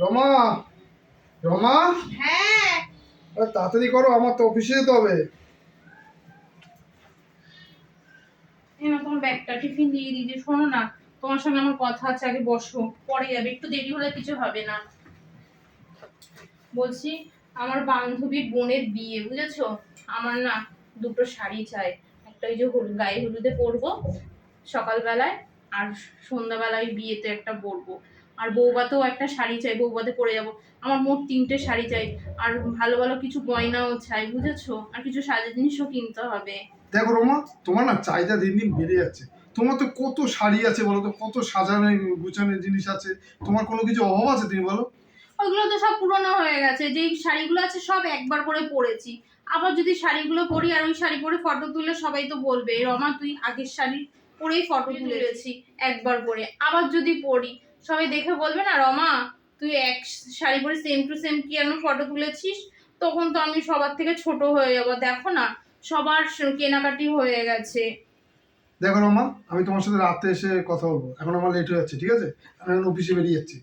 রমা রমা? হ্যাঁ। তাড়াতাড়ি করো আমার তো অফিসে যেতে হবে। তোমার ব্যাগটা টিফিন দিয়ে দিয়েছি শোনো না তোমার সঙ্গে আমার কথা আছে আগে বসো পরে যাবে একটু দেরি হলে কিছু হবে না। বলছি আমার বান্ধবীর বোনের বিয়ে বুঝেছ? আমার না দুটো শাড়ি চাই একটা ওই যে হলুদ গায়ে হলুদে পরবো সকালবেলায় আর সন্ধ্যাবেলায় বিয়েতে একটা পরবো। আর বৌবাতেও একটা শাড়ি চাই বৌবাতে পরে যাব। আমার মোট তিনটে শাড়ি চাই আর ভালো ভালো কিছু গয়নাও চাই বুঝেছ? আর কিছু সাজা জিনিসও কিনতে হবে। দেখো রমা তোমার না চাহিদা দিন দিন বেড়ে যাচ্ছে। তোমার তো কত শাড়ি আছে বলো তো কত সাজানো গুছানোর জিনিস আছে? তোমার কোনো কিছু অভাব আছে তুমি বলো? ওইগুলো তো সব পুরনো হয়ে গেছে। যেই শাড়িগুলো আছে সব একবার করে পরেছি। আবার যদি শাড়িগুলো পরি আর ওই শাড়ি পরে ফটো তুললে সবাই তো বলবে রমা তুই আগের শাড়ি পরেই ফটো তুলেছি একবার পরে আবার যদি পরি সবাই দেখে বলবে না রমা তুই এক শাড়ি পরে সেম টু সেম কি এমন ফটো তুলেছিস? তখন তো আমি সবার থেকে ছোট হয়ে যাব। দেখো না সবার কেনাকাটি হয়ে গেছে। দেখো রমা আমি তোমার সাথে রাতে এসে কথা বলব। এখন আমার লেট হয়ে যাচ্ছে ঠিক আছে? আমি এখন অফিসে বেরিয়ে যাচ্ছি।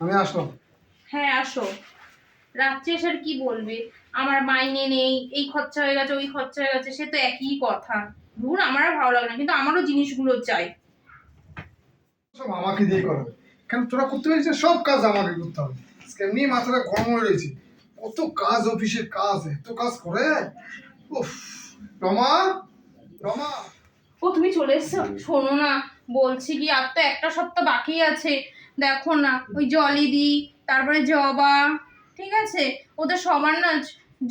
আমি আসলাম। হ্যাঁ আসো। রাত্রে এসে আর কি বলবে? আমার মাইনে নেই এই খরচা হয়ে গেছে ওই খরচা হয়ে গেছে সে তো একই কথা। ধুর আমার আর ভালো লাগে না কিন্তু আমারও জিনিসগুলো চাই। সব আমাকে দিয়ে করাবে কেন তোরা করতে পেরেছিস? সব কাজ আমাকে করতে হবে। এমনি মাথাটা গরম হয়ে রয়েছে। কত কাজ অফিসের কাজ, এত কাজ করে? উফ, রমা রমা। ও, তুমি চলে এসছো? শোনো না, বলছি কি, আর তো একটা সপ্তাহ বাকি আছে। দেখো না, ওই জলিদি তারপরে জবা, ঠিক আছে? ওদের সবার না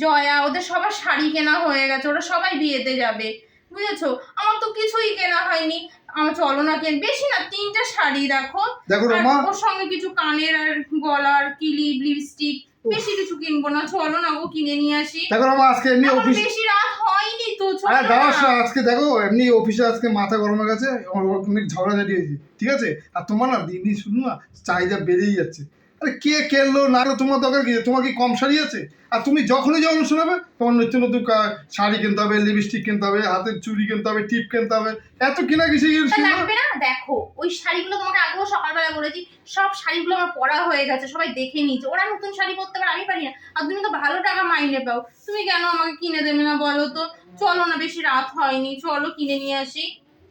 জয়া, ওদের সবার শাড়ি কেনা হয়ে গেছে, ওরা সবাই বিয়েতে যাবে, বুঝেছ? আমার তো কিছুই কেনা হয়নি। আমার চলো না কেন? বেশি না তিনটা শাড়ি দেখো। দেখো ওর সঙ্গে কিছু কানের আর গলার কিলি লিপস্টিক বেশি কিছু কিনবো না। চলো না ও কিনে নিয়ে আসি। দেখো রমা আজকে এমনি অফিস বেশি রাত হয়নি তো চলো আরে। আজকে দেখো এমনি অফিসে আজকে মাথা গরম গেছে আমার অনেক ঝগড়াঝাটি হয়েছে ঠিক আছে? আর তোমার না দিন দিন শুধু না চাহিদা বেড়েই যাচ্ছে। আরে কে কেনলো? না তোমার দরকার কি? তোমার কি কম শাড়ি আছে? আর তুমি যখনই যখন শোনাবে তোমার নতুন নতুন শাড়ি কিনতে হবে লিপস্টিক কিনতে হবে হাতের চুড়ি কিনতে হবে টিপ কিনতে হবে এত কিনা কিছু লাগবে না? দেখো ওই শাড়িগুলো তোমাকে আগেও সকালবেলা বলেছি সব শাড়িগুলো আমার পরা হয়ে গেছে সবাই দেখে নিয়েছে। ওরা নতুন শাড়ি পরতে পারে আমি পারি না। আর তুমি তো ভালো টাকা মাইনে পাও। তুমি কেন আমাকে কিনে দেবে না বলো তো? চলো না বেশি রাত হয়নি চলো কিনে নিয়ে আসি।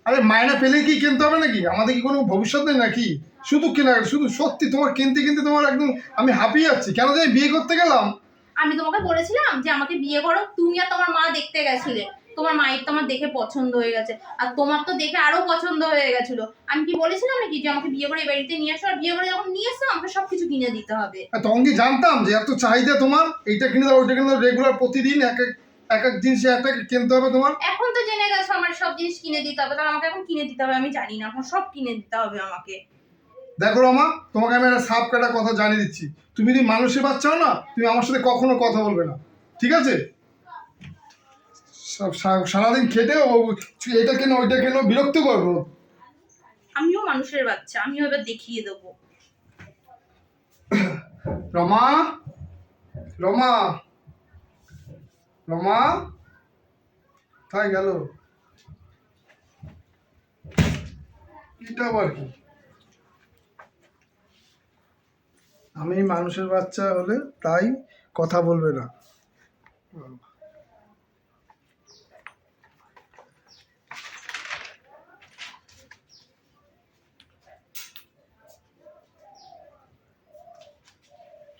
আরে মায়না পেলে কি কিনতে হবে নাকি? আমাদের কি কোনো ভবিষ্যৎ নেই নাকি? শুধু কেনা শুধু সত্যি তোমার কিনতে কিনতে তোমার একদম আমি হাঁপিয়ে যাচ্ছি। কেন যে বিয়ে করতে গেলাম। আমি তোমাকে বলেছিলাম যে আমাকে বিয়ে করো তুমি আর তোমার মা দেখতে গেছিলে। তোমার মায়ের তো আমার দেখে পছন্দ হয়ে গেছে। আর তোমার তো দেখে আরও পছন্দ হয়ে গেছিল। আমি কি বলেছিলাম নাকি যে আমাকে বিয়ে করে বাড়িতে নিয়ে আসো আর বিয়ে করে যখন নিয়ে এসো আমাকে সবকিছু কিনে দিতে হবে। আর তখন কি জানতাম যে এত চাহিদা তোমার এইটা কিনে দাও ওইটা কিনে দাও রেগুলার প্রতিদিন এক এক এক এক জিনিস এক এক কিনতে হবে তোমার? এখন তো জেনে গেছো আমার সব জিনিস কিনে দিতে হবে। তাহলে আমাকে এখন কিনে দিতে হবে আমি জানি না। এখন সব কিনে দিতে হবে আমাকে। দেখো রমা তোমাকে আমি একটা সাপ কাটা কথা জানিয়ে দিচ্ছি। তুমি যদি মানুষের বাচ্চাও না তুমি আমার সাথে কখনো কথা বলবে না। ঠিক আছে? সব সারাদিন খেটে এটা কেন ওইটা কেন বিরক্ত করব। আমিও মানুষের বাচ্চা আমিও এবার দেখিয়ে দেবো। রমা? রমা? রমা তাই গেল? কি? আমি মানুষের বাচ্চা হলে তাই কথা বলবে না।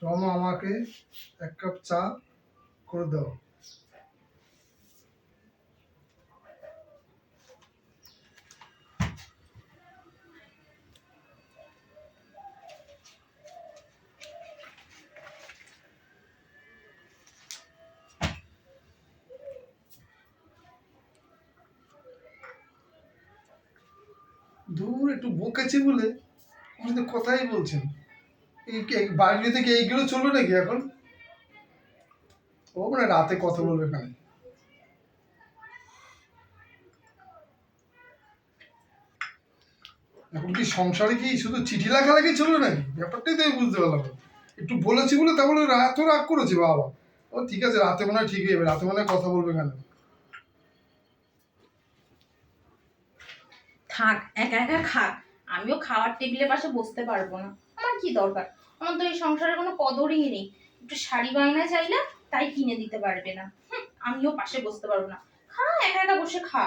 রমা আমাকে এক কাপ চা করে দাও। দূর একটু বকেছি বলে আমার কথাই বলছেন। বাড়ি থেকে এইগুলো চলবে নাকি এখন? ও মানে রাতে কথা বলবে এখানে। এখন কি সংসারে কি শুধু চিঠি লেখা লেগে চলবে নাকি? ব্যাপারটাই তো আমি বুঝতে পারলাম একটু বলেছি বলে তারপরে এত রাগ করেছে বাবা। ও ঠিক আছে, রাতে মনে হয় ঠিকই হবে রাতে মনে হয় কথা বলবে কেন থাক, একা একা খাক। আমিও খাওয়ার টেবিলের পাশে বসতে পারব না। আমার কি দরকার? আমার তো এই সংসারে কোনো কদরই নেই। একটু শাড়ি গয়না চাইলে তাই কিনে দিতে পারবে না। আমিও পাশে বসতে পারব না। খা, একা একা বসে খা।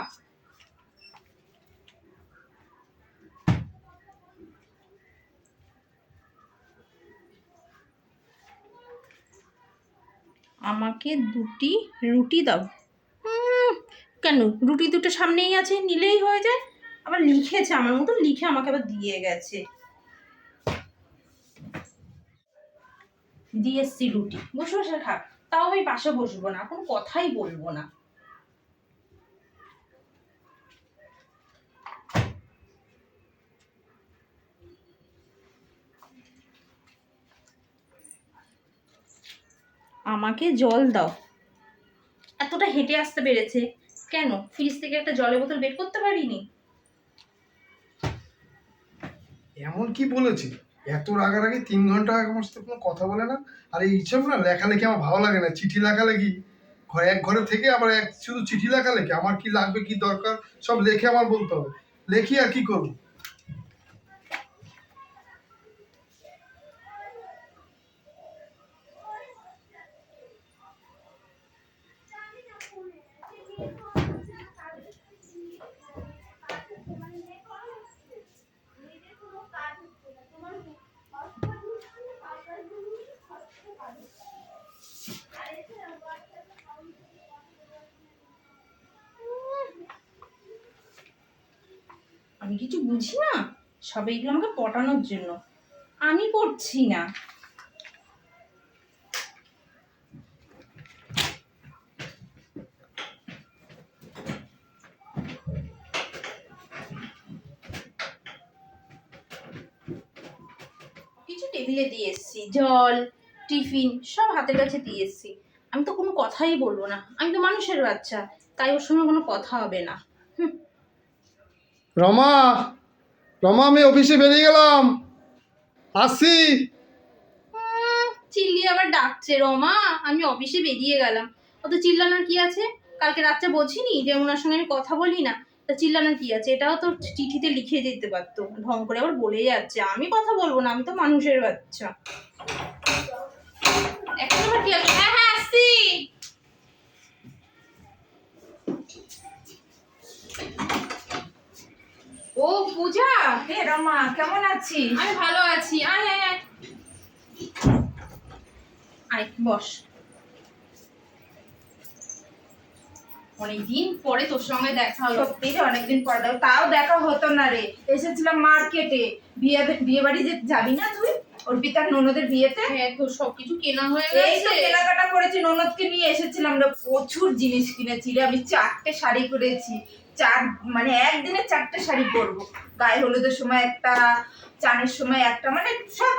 আমাকে দুটি রুটি দাও। কেন? রুটি দুটো সামনেই আছে, নিলেই হয়ে যায়। আবার লিখেছে আমার মতো লিখে আমাকে আবার দিয়ে গেছে। দিয়ে এসছি রুটি। বসে বসে খাক তাও আমি পাশে বসবো না, কোনো কথাই বলব না। আমাকে জল দাও। এতটা হেঁটে আসতে পেরেছে। কেন? ফ্রিজ থেকে একটা জলের বোতল বের করতে পারিনি? এমন কি বলেছি? এত রাগারাগি তিন ঘণ্টা আমার সাথে কোনো কথা বলে না? আর এই ইচ্ছা না লেখালেখি আমার ভালো লাগে না, চিঠি লেখালেখি। ঘরে এক ঘরে থেকে আবার এক শুধু চিঠি লেখালেখি, আমার কি লাগবে, কি দরকার? সব লেখে আমার বলতে হবে। লেখি আর কি করব আমি কিছু বুঝি না? সব এগুলো আমাকে পটানোর জন্য। আমি পড়ছি না। কিছু টেবিলে দিয়ে এসছি। জল, টিফিন সব হাতের কাছে দিয়ে এসছি। আমি তো কোনো কথাই বলব না। আমি তো মানুষের বাচ্চা। তাই ওর সঙ্গে কোনো কথা হবে না। রমা! রমা আমি অফিসে বেরিয়ে গেলাম। উম, চিল্লি আবার ডাকছে। রমা আমি অফিসে বেরিয়ে গেলাম। অত চিল্লানোর কি আছে? কালকে রাত্রে বোঝিনি যে ওনার সঙ্গে আমি কথা বলি না? তা চিল্লানোর কি আছে? এটাও তো চিঠিতে লিখে দিতে পারতো। ঢং করে আবার বলে যাচ্ছে। আমি কথা বলব না আমি তো মানুষের বাচ্চা। হ্যাঁ হ্যাঁ ও পূজা হে রমা কেমন আছিস? আমি ভালো আছি। আয় আয় আয়। আয় বস। অনেকদিন পরে তোর সঙ্গে দেখা হলো। সত্যি রে অনেকদিন পর তাও দেখা হতো না রে। এসেছিলাম মার্কেটে। বিয়ে বিয়ে বাড়ি যে যাবি না তুই? অর্পিতার ননদের বিয়েতে? হ্যাঁ তো সবকিছু কেনা হয়ে এই তো গেছে। কেনাকাটা করেছি। ননদকে নিয়ে এসেছিলাম রে প্রচুর জিনিস কিনেছি রে। আমি চারটে শাড়ি করেছি। চার মানে একদিনে চারটে শাড়ি পরবো। গায়ে হলুদের সময় একটা, চানের সময় একটা মানে সব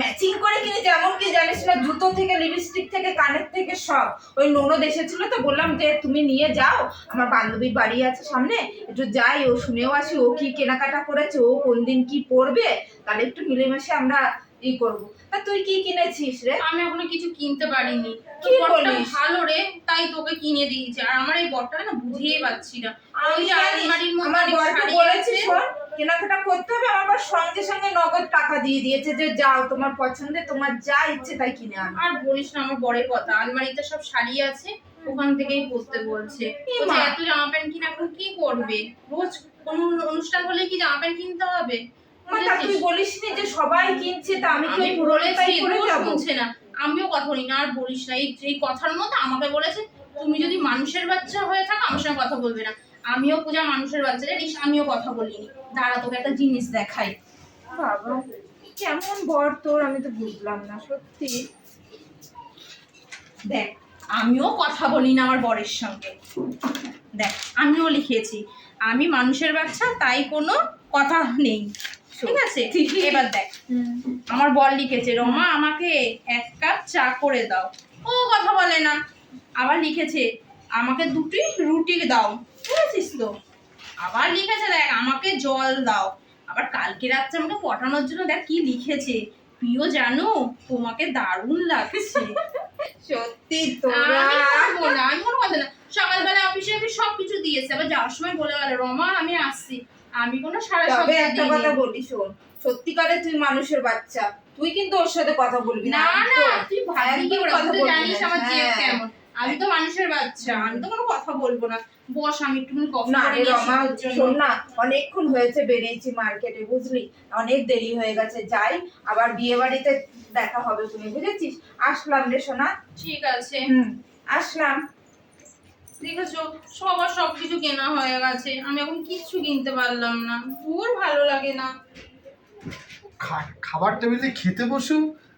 ম্যাচিং করে কিনে যেমন কি জানিস না, জুতো থেকে লিপস্টিক থেকে, কানের থেকে সব। ওই ননদ এসেছিল তো, বললাম যে তুমি নিয়ে যাও, আমার বান্ধবীর বাড়ি আছে সামনে, একটু যাই, ও শুনেও আসি, ও কি কেনাকাটা করেছে, ও কোন দিন কি পরবে, তাহলে একটু মিলেমিশে আমরা ই করব। তা তুই কি কিনেছিস রে? আমি এখনও কিছু কিনতে পারিনি। কি বলিস? ভালো রে তাই তোকে কিনে দিয়েছে। আর আমার এই বরটা না বুঝিয়ে পাচ্ছি না। আমি আলমারির মধ্যে আমার বরকে বলেছি শোন কেনাকাটা করতে হবে আমার সঙ্গে সঙ্গে নগদ টাকা দিয়ে দিয়েছে যে যাও তোমার পছন্দে তোমার যা ইচ্ছে তাই কিনে আনো। আর বলিস না আমার বরের কথা। আলমারিতে সব শাড়ি আছে ওখান থেকেই পরতে বলছে। এত জামা প্যান্ট কিনে এখন কি করবে? রোজ কোন অনুষ্ঠান হলে কি জামা প্যান্ট কিনতে হবে? তুই বলিস নি যে সবাই কিনছে তা আমি কি বলেছি শুনছে না। আমিও কথা বলি না আর বলিস না। এই এই কথার মধ্যে আমাকে বলেছে তুমি যদি মানুষের বাচ্চা হয়ে থাকো আমার সঙ্গে কথা বলবে না। আমিও পূজা মানুষের বাচ্চা জানিস? আমিও কথা বলিনি। দাঁড়া তোকে একটা জিনিস দেখাই। বাবা কেমন বর তোর আমি তো বুঝলাম না সত্যি। দেখ আমিও কথা বলি না আমার বরের সঙ্গে। দেখ আমিও লিখেছি আমি মানুষের বাচ্চা তাই কোনো কথা নেই। ঠিক আছে এবার দেখ। আমার বর লিখেছে রমা আমাকে এক কাপ চা করে দাও। ও কথা বলে না। আবার লিখেছে আমাকে দুটি রুটি দাও। বুঝেছিস তো? আবার লিখেছে দেখ আমাকে জল দাও। আবার কালকে রাত্রে আমাকে পটানোর জন্য দেখ কি লিখেছে? প্রিয় জানো তোমাকে দারুণ লাগছে। সত্যি তোরা। আমি কোনো কথা না। সকালবেলা অফিসে আমি সবকিছু দিয়েছে আবার যাওয়ার সময় বলে গেল রমা আমি আসছি। আমি কোনো সারা তবে একটা কথা বলি শোন। সত্যিকারে তুই মানুষের বাচ্চা তুই কিন্তু ওর সাথে কথা বলবি না। না না তুই ভাবি কি কথা জানিস আমার যে হ্যাঁ। কেমন। আমি তো মানুষের বাচ্চা আমি তো কোনো কথা বলব না। বস আমি একটুখানি কফি না করে রে নিয়ে আসি রমা শোন না অনেকক্ষণ হয়েছে বেরিয়েছি মার্কেটে বুঝলি? অনেক দেরি হয়ে গেছে যাই আবার বিয়ে বাড়িতে দেখা হবে তুমি বুঝেছিস? আসলাম রে সোনা। ঠিক আছে। হুম আসলাম। দেখেছ? সবার সবকিছু কেনা হয়ে গেছে। আমি এখন কিচ্ছু কিনতে পারলাম না। ওর ভালো লাগে না। খাবার টেবিলে খেতে বসু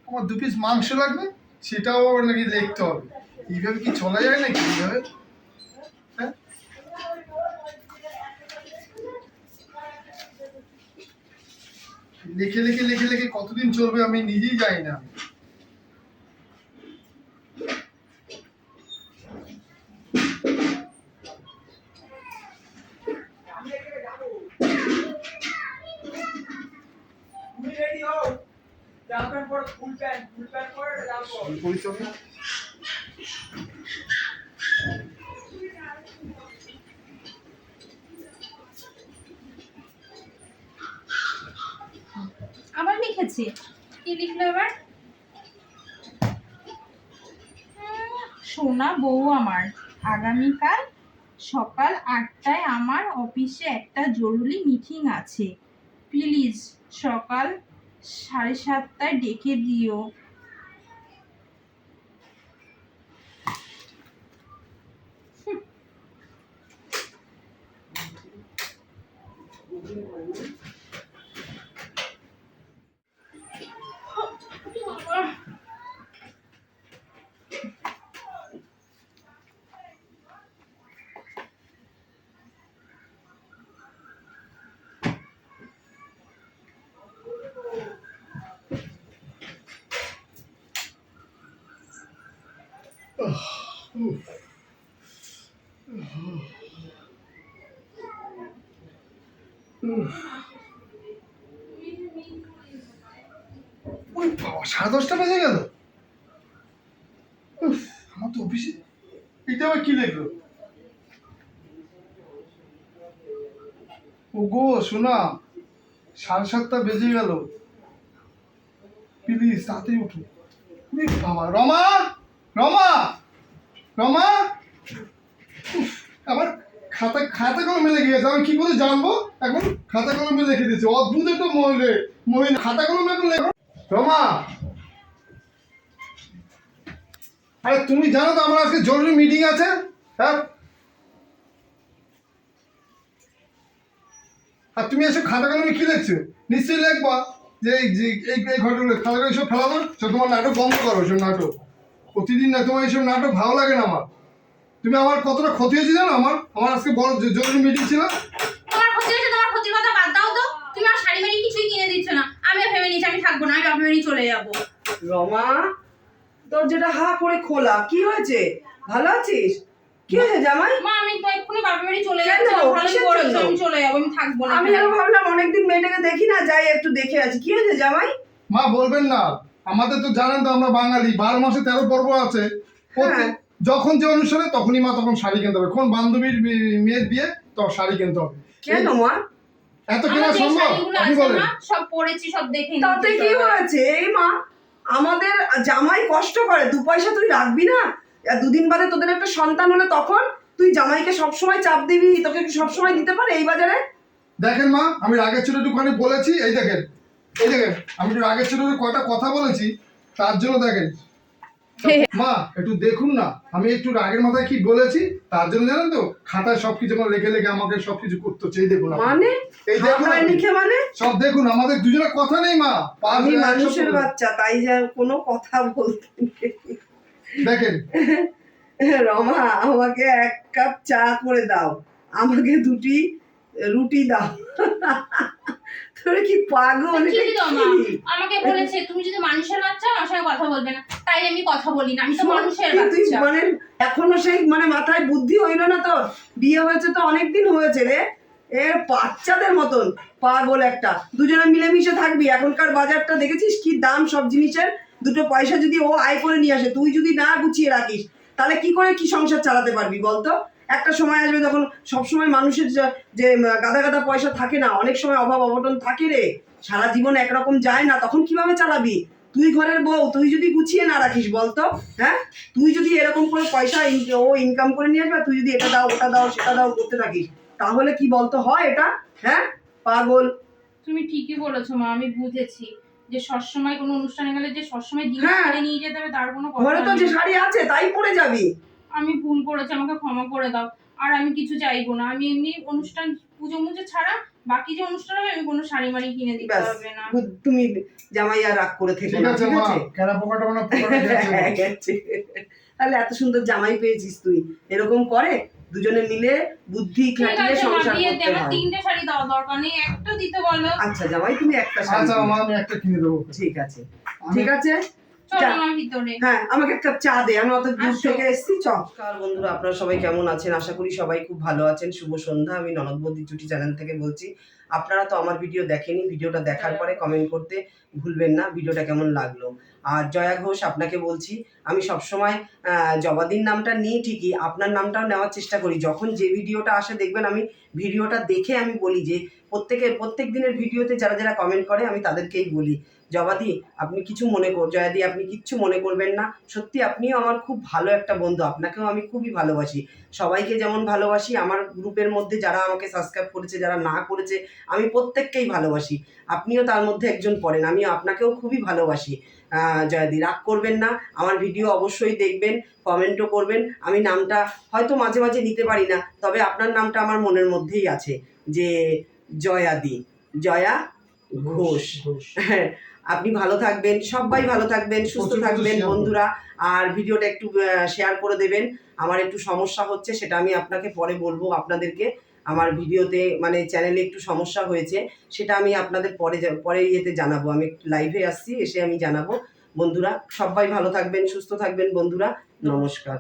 আমার দু পিস মাংস লাগবে, সেটাও আবার নাকি দেখতে হবে। এইভাবে কি চলা যায় নাকি এইভাবে? হ্যাঁ? লিখে লিখে লিখে লিখে কতদিন চলবে আমি নিজেই জানি না। আবার লিখেছে। কি লিখলো সোনা বউ আমার, আগামীকাল সকাল আটটায় আমার অফিসে একটা জরুরি মিটিং আছে। প্লিজ সকাল সাড়ে সাতটায় ডেকে দিও। ওই বাবা, সাড়ে দশটা বেজে গেল। আমার তো অফিসে এটা আবার কি লিখলো ও গো শোনা সাড়ে সাতটা বেজে গেল। প্লিজ, তাড়াতাড়ি উঠো। বাবা, রমা! রমা! রমা আবার খাতা খাতা কলমে লেগে গেছে, আমি কি করে জানব? এখন খাতা কলমে লিখে দিয়েছে, অদ্ভুত একটা মহিলা মহিলা। খাতা কলমে এখন লেখো রমা আরে, তুমি জানো তো আমার আজকে জরুরি মিটিং আছে? হ্যাঁ? আর তুমি এসব খাতা কলমে কি লিখছো? নিশ্চয়ই লিখবা। যে এই ঘটনা খাতা করে সব ফেলাবো, সব তোমার নাটক বন্ধ করো, সব নাটক। প্রতিদিন না তোমার এইসব নাটক ভালো লাগে না আমার। তুমি আমার কতটা ক্ষতি হয়েছে জানো আমার? আমার আজকে বড় জরুরি মিটিং ছিল। তোমার ক্ষতি হয়েছে তোমার ক্ষতির কথা বাদ দাও তো। তুমি আর শাড়ি মাড়ি কিছুই কিনে দিচ্ছ না। আমি ভেবে নিয়েছি আমি থাকব না আমি বাপের বাড়ি চলে যাব। রমা দরজাটা হা করে খোলা। কি হয়েছে? ভালো আছিস? কি হয়েছে জামাই? মা আমি তো এক্ষুনি বাপের বাড়ি চলে? যাচ্ছি? আমি চলে যাব আমি থাকব না আমি। ভাবলাম অনেকদিন মেয়েটাকে দেখি না যাই একটু দেখে আছি কি হয়েছে জামাই? মা বলবেন না। আমাদের তো জানেন তো আমরা বাঙালি বারো মাসে তেরো পর্ব আছে। হ্যাঁ। যখন যে অনুষ্ঠানে তখনই মা তখন শাড়ি কিনতে হবে। কোন বান্ধবীর মেয়ের বিয়ে তখন শাড়ি কিনতে হবে। কেন মা? এত কেনা সম্ভব? আপনি বলেন। সব পরেছি সব দেখে তাতে কি হয়েছে? এই মা আমাদের জামাই কষ্ট করে। দু পয়সা তুই রাখবি না? দুদিন বাদে তোদের একটা সন্তান হলে তখন তুই জামাইকে সবসময় চাপ দিবি তোকে কি সবসময় দিতে পারে এই বাজারে? দেখেন মা আমি রাগের ছোট একটুখানি বলেছি এই দেখেন। এই দেখেন আমি একটু ছোট একটু কয়টা কথা বলেছি তার জন্য দেখেন। মা একটু দেখুন না আমি একটু রাগের মাথায় কি বলেছি তার জন্য জানেন তো খাতায় সবকিছু আমার লেখে লেখে আমাকে সবকিছু করতে হচ্ছে এই দেখুন মানে? এই দেখুন লিখে মানে? সব দেখুন আমাদের দুজনের কথা নেই মা। পাঁচ আমি মানুষের বাচ্চা তাই যা কোনো কথা বলতে দেখেন। রমা আমাকে এক কাপ চা করে দাও আমাকে দুটি রুটি দাও। তোর কি পাগল? আমাকে বলেছে তুমি যদি মানুষের বাচ্চা আমার সঙ্গে কথা বলবে না। তাই আমি কথা বলি না আমি তো মানুষের বাচ্চা। মানে এখনও সেই মানে মাথায় বুদ্ধি হইল না তোর? বিয়ে হয়েছে তো অনেক দিন হয়েছে রে। এর বাচ্চাদের মতন পাগল একটা। দুজনে মিলেমিশে থাকবি। এখনকার বাজারটা দেখেছিস কি দাম সব জিনিসের? দুটো পয়সা যদি ও আয় করে নিয়ে আসে তুই যদি না গুছিয়ে রাখিস তাহলে কি করে কি সংসার চালাতে পারবি বলতো? একটা সময় আসবে যখন সবসময় মানুষের যে- গাদা গাদা পয়সা থাকে না অনেক সময় অভাব অবটন থাকে রে। সারা জীবন একরকম যায় না তখন কীভাবে চালাবি? তুই ঘরের বউ তুই যদি গুছিয়ে না রাখিস বলতো হ্যাঁ? তুই যদি এরকম করে পয়সা ও ইনকাম করে নিয়ে আসবে তুই যদি এটা দাও ওটা দাও সেটা দাও করতে থাকিস তাহলে কি বলতো হয় এটা? হ্যাঁ? পাগল। তুমি ঠিকই বলেছ মা আমি বুঝেছি। যে সবসময় কোনো অনুষ্ঠানে গেলে যে সবসময় জিনিস হ্যাঁ। নিয়ে যেতে হবে তার কোনো ঘরে তো যে শাড়ি আছে তাই পরে যাবি। আমি ভুল করেছি আমাকে ক্ষমা করে দাও। আর আমি কিছু চাইব না। আমি এমনি অনুষ্ঠান পুজো মুজো ছাড়া বাকি যে অনুষ্ঠান হবে আমি কোনো শাড়ি মাড়ি কিনে দিতে হবে না। তুমি জামাই আর রাগ করে থেকো না ঠিক আছে কেনা পোকাটা মানে হ্যাঁ। গেছে। তাহলে এত সুন্দর জামাই পেয়েছিস তুই। এরকম করে দুজনে মিলে বুদ্ধি খাটিয়ে সংসার করতে আমার হয়। তিনটে শাড়ি দেওয়া দরকার নেই। একটা দিতে বলো। আচ্ছা জামাই তুমি একটা শাড়ি আচ্ছা মা আমি একটা কিনে দেবো। ঠিক আছে। ঠিক আছে? হ্যাঁ আমাকে একটা চা দে আমি অত দূর থেকে এসেছি চ বন্ধুরা আপনারা সবাই কেমন আছেন? আশা করি সবাই খুব ভালো আছেন। শুভ সন্ধ্যা আমি ননদ বৌদি জুটি চ্যানেল থেকে বলছি। আপনারা তো আমার ভিডিও দেখেনি ভিডিওটা দেখার পরে কমেন্ট করতে ভুলবেন না ভিডিওটা কেমন লাগল? আর জয়া ঘোষ আপনাকে বলছি আমি সবসময় আহ, জবাদির নামটা নিই ঠিকই আপনার নামটাও নেওয়ার চেষ্টা করি। যখন যে ভিডিওটা আসে দেখবেন আমি ভিডিওটা দেখে আমি বলি যে প্রত্যেকের প্রত্যেক দিনের ভিডিওতে যারা যারা কমেন্ট করে আমি তাদেরকেই বলি। জবাদি আপনি কিছু মনে কর জয়াদি আপনি কিচ্ছু মনে করবেন না। সত্যি আপনিও আমার খুব ভালো একটা বন্ধু আপনাকেও আমি খুবই ভালোবাসি। সবাইকে যেমন ভালোবাসি আমার গ্রুপের মধ্যে যারা আমাকে সাবস্ক্রাইব করেছে যারা না করেছে আমি প্রত্যেককেই ভালোবাসি। আপনিও তার মধ্যে একজন পড়েন আমি আপনাকেও খুবই ভালোবাসি। জয়াদি রাগ করবেন না আমার ভিডিও অবশ্যই দেখবেন কমেন্টও করবেন। আমি নামটা হয়তো মাঝে মাঝে নিতে পারি না তবে আপনার নামটা আমার মনের মধ্যেই আছে যে জয়াদি জয়া ঘোষ ঘোষ। হ্যাঁ আপনি ভালো থাকবেন সবাই ভালো থাকবেন সুস্থ থাকবেন বন্ধুরা। আর ভিডিওটা একটু শেয়ার করে দেবেন। আমার একটু সমস্যা হচ্ছে সেটা আমি আপনাকে পরে বলব আপনাদেরকে। আমার ভিডিওতে মানে চ্যানেলে একটু সমস্যা হয়েছে সেটা আমি আপনাদের পরে পরে ইয়েতে জানাব। আমি লাইভে আসছি এসে আমি জানাব। বন্ধুরা সবাই ভালো থাকবেন সুস্থ থাকবেন বন্ধুরা। নমস্কার।